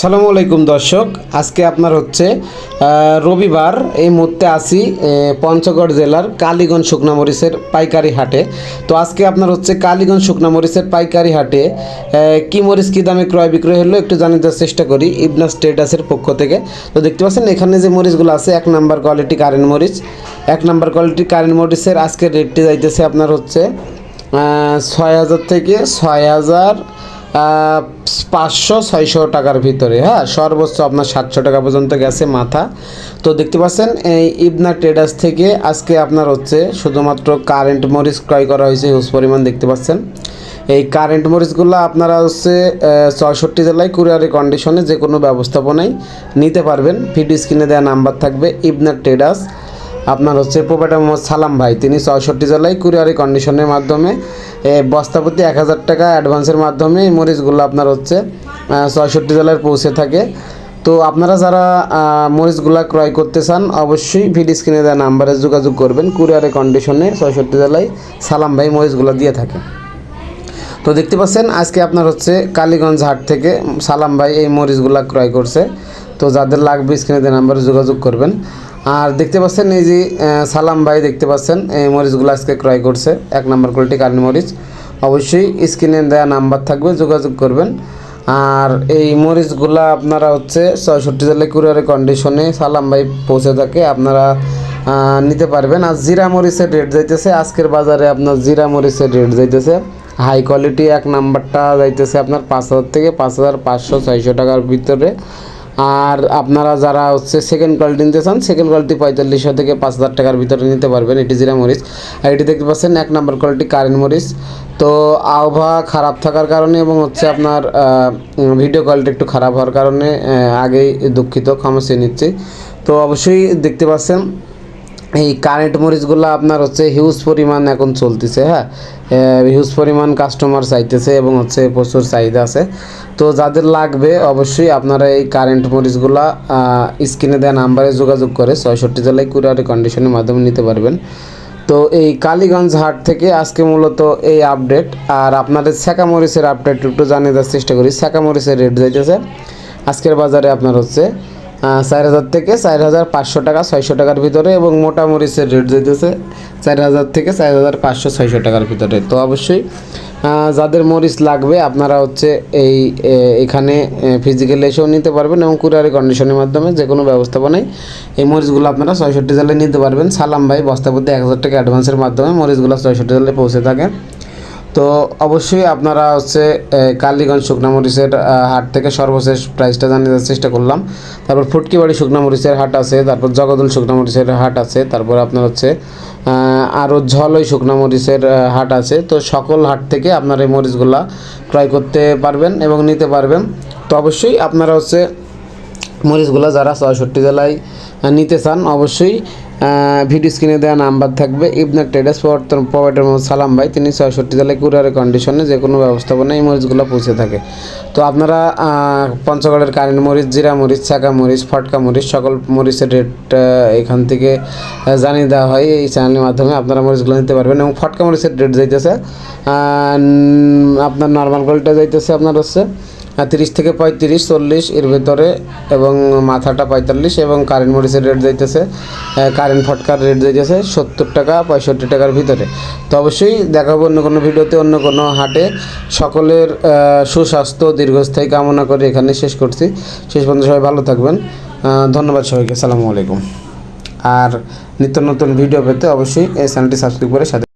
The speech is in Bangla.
সালামু আলাইকুম দর্শক, আজকে আপনার হচ্ছে রবিবার, এই মুহূর্তে আসি পঞ্চগড় জেলার কালীগঞ্জ শুকনা মরিচের পাইকারি হাটে। তো আজকে আপনার হচ্ছে কালীগঞ্জ শুকনা মরিচের পাইকারি হাটে কি মরিচ কী দামে ক্রয় বিক্রয় হলো একটু জানিয়ে দেওয়ার চেষ্টা করি, ইবনা স্টেটাসের পক্ষ থেকে। তো দেখতে পাচ্ছেন, এখানে যে মরিচগুলো আছে, এক নাম্বার কোয়ালিটি কারেন্ট মরিচ, এক নাম্বার কোয়ালিটি কারেন্ট মরিচের আজকের রেটটি যাইতেছে আপনার হচ্ছে ছয় হাজার থেকে ছয় হাজার পাঁচশো, ছয়শো টাকার ভিতরে হ্যাঁ? সর্বোচ্চ আপনার সাতশো টাকা পর্যন্ত গেছে মাথা। তো দেখতে পাচ্ছেন, এই ইবনা ট্রেডার্স থেকে আজকে আপনার হচ্ছে শুধুমাত্র কারেন্ট মরিচ ক্রয় করা হয়েছে হিউজ পরিমাণ দেখতে পাচ্ছেন। এই কারেন্ট মরিচগুলো আপনারা হচ্ছে ছয়ষট্টি জেলায় কুরিয়ারি কন্ডিশনে যে কোনো ব্যবস্থাপনায় নিতে পারবেন। ভিডিও স্ক্রিনে দেওয়া নাম্বার থাকবে, ইবনা ট্রেডার্স। আপনার হচ্ছে প্রোপাইটার মোহাম্মদ সালাম ভাই, তিনি চৌষট্টি জেলায় কুরিয়ারি কন্ডিশনের মাধ্যমে বস্তাপতি এক হাজার টাকা অ্যাডভান্সের মাধ্যমে এই মরিচগুলো আপনার হচ্ছে চৌষট্টি জেলায় পৌঁছে থাকে। তো আপনারা যারা মরিচগুলা ক্রয় করতে চান, অবশ্যই ভিডিও স্ক্রিনে দেওয়া নাম্বারে যোগাযোগ করবেন, কুরিয়ারি কন্ডিশনে ছয়ষট্টি জেলায় সালাম ভাই মরিচগুলো দিয়ে থাকে। তো দেখতে পাচ্ছেন, আজকে আপনার হচ্ছে কালীগঞ্জ হাট থেকে সালাম ভাই এই মরিচগুলা ক্রয় করছে। তো যাদের লাগবে স্ক্রিনে নাম্বারে যোগাযোগ করবেন। আর দেখতে পাচ্ছেন এই যে সালাম ভাই দেখতে পাচ্ছেন, এই মরিচগুলো আজকে ক্রয় করছে। এক নম্বর কোয়ালিটি কারেন্ট মরিচ। অবশ্যই স্ক্রিনে দেওয়া নাম্বার থাকবে, যোগাযোগ করবেন। আর এই মরিচগুলা আপনারা হচ্ছে ছয়ষট্টি জেলায় কুরিয়ারের কন্ডিশনে সালাম ভাই পৌঁছে থাকে, আপনারা নিতে পারবেন। আর জিরা মরিচের রেট যাইতেছে, আজকের বাজারে আপনার জিরা মরিচের রেট যাইতেছে। হাই কোয়ালিটি এক নাম্বারটা যাইতেছে আপনার পাঁচ হাজার থেকে পাঁচ হাজার পাঁচশো, ছয়শো টাকার ভিতরে। আর আপনারা যারা হচ্ছে সেকেন্ড কোয়ালিটি নিতে চান সেকেন্ড কোয়ালিটি পঁয়তাল্লিশশো থেকে পাঁচ হাজার টাকার ভিতরে নিতে পারবেন এটি জিরা মরিচ। আর এটি দেখতে পাচ্ছেন এক নম্বর কোয়ালিটি কারেন্ট মরিচ। তো আবহাওয়া খারাপ থাকার কারণে এবং হচ্ছে আপনার ভিডিও কোয়ালিটি একটু খারাপ হওয়ার কারণে আগেই দুঃখিত, ক্ষমা চেয়ে নিচ্ছি। তো অবশ্যই দেখতে পাচ্ছেন এই কারেন্ট মরিচগুলো আপনার হচ্ছে হিউজ পরিমাণ এখন চলতেছে হ্যাঁ? হিউজ পরিমাণ কাস্টমার চাইতেছে এবং হচ্ছে প্রচুর চাহিদা আছে। তো যাদের লাগবে অবশ্যই আপনারা এই কারেন্ট মরিচগুলা স্ক্রিনে দেওয়া নাম্বারে যোগাযোগ করে ছয়ষট্টি জেলায় কুরিয়ারি কন্ডিশনের মাধ্যমে নিতে পারবেন। তো এই কালীগঞ্জ হাট থেকে আজকে মূলত এই আপডেট আর আপনাদের ছ্যাঁকা মরিচের আপডেট একটু জানিয়ে দেওয়ার চেষ্টা করি। ছ্যাঁকা মরিচের রেট যাইতেছে। আজকের বাজারে আপনার হচ্ছে চার হাজার থেকে চার হাজার পাঁচশো টাকা, ছয়শো টাকার ভিতরে এবং মোটা মরিচের রেট যেতেছে চার হাজার থেকে চার হাজার পাঁচশো, ছয়শো টাকার ভিতরে। তো অবশ্যই যাদের মরিচ লাগবে, আপনারা হচ্ছে এই এখানে ফিজিক্যালি এসেও নিতে পারবেন এবং কুরিয়ারি কন্ডিশনের মাধ্যমে যে কোনো ব্যবস্থাপনায় এই মরিচগুলো আপনারা ছয়ষট্টি জেলায় নিতে পারবেন। সালাম ভাই বস্তাপতি এক হাজার টাকা অ্যাডভান্সের মাধ্যমে মরিচগুলো ছয়ষট্টি জেলায় পৌঁছে থাকে তো অবশ্যই আপনারা হচ্ছে কালীগঞ্জ শুকনা মরিচের হাট থেকে সর্বশেষ প্রাইসটা জানিয়ে দেওয়ার চেষ্টা করলাম। তারপর ফুটকিবাড়ি শুকনা মরিচের হাট আছে, তারপর জগদল শুকনা মরিচের হাট আছে, তারপর আপনার হচ্ছে আরও ঝলই শুকনা মরিচের হাট আছে। তো সকল হাট থেকে আপনারা এই মরিচগুলা ক্রয় করতে পারবেন এবং নিতে পারবেন। তো অবশ্যই আপনারা হচ্ছে মরিচগুলো যারা ছয়ষট্টি জেলায় নিতে চান, অবশ্যই ভিডিও স্ক্রিনে দেওয়া নাম্বার থাকবে। ইবনা ট্রেডার্স প্রোভাইডার মোহাম্মদ সালাম ভাই, তিনি ছয়ষট্টি জেলায় কুরিয়ারের কন্ডিশনে যে কোনো ব্যবস্থাপনায় এই মরিচগুলো পৌঁছে থাকে। তো আপনারা পঞ্চগড়ের কারেন্ট মরিচ, জিরা মরিচ ছাকা মরিচ, ফটকা মরিচ, সকল মরিচের রেট এখান থেকে জানিয়ে দেওয়া হয় এই চ্যানেলের মাধ্যমে। আপনারা মরিচগুলো নিতে পারবেন এবং ফটকা মরিচের রেট যাইতেছে আপনার নর্মাল কোয়ালিটি যাইতেছে আপনার হচ্ছে তিরিশ থেকে পঁয়ত্রিশ, চল্লিশ এর ভেতরে এবং মাথাটা পঁয়তাল্লিশ এবং কারেন্ট মরিচের রেট যাইতেছে কারেন্ট ফটকার রেট যাইতেছে সত্তর টাকা, পঁয়ষট্টি টাকার ভিতরে। তো অবশ্যই দেখাবো অন্য কোনো ভিডিওতে, অন্য কোনো হাটে। সকলের সুস্বাস্থ্য, দীর্ঘস্থায়ী কামনা করে এখানে শেষ করছি। শেষ পর্যন্ত সবাই ভালো থাকবেন। ধন্যবাদ সবাইকে। আসসালামু আলাইকুম। আর নিত্য নতুন ভিডিও পেতে অবশ্যই এই চ্যানেলটি সাবস্ক্রাইব করে সাথে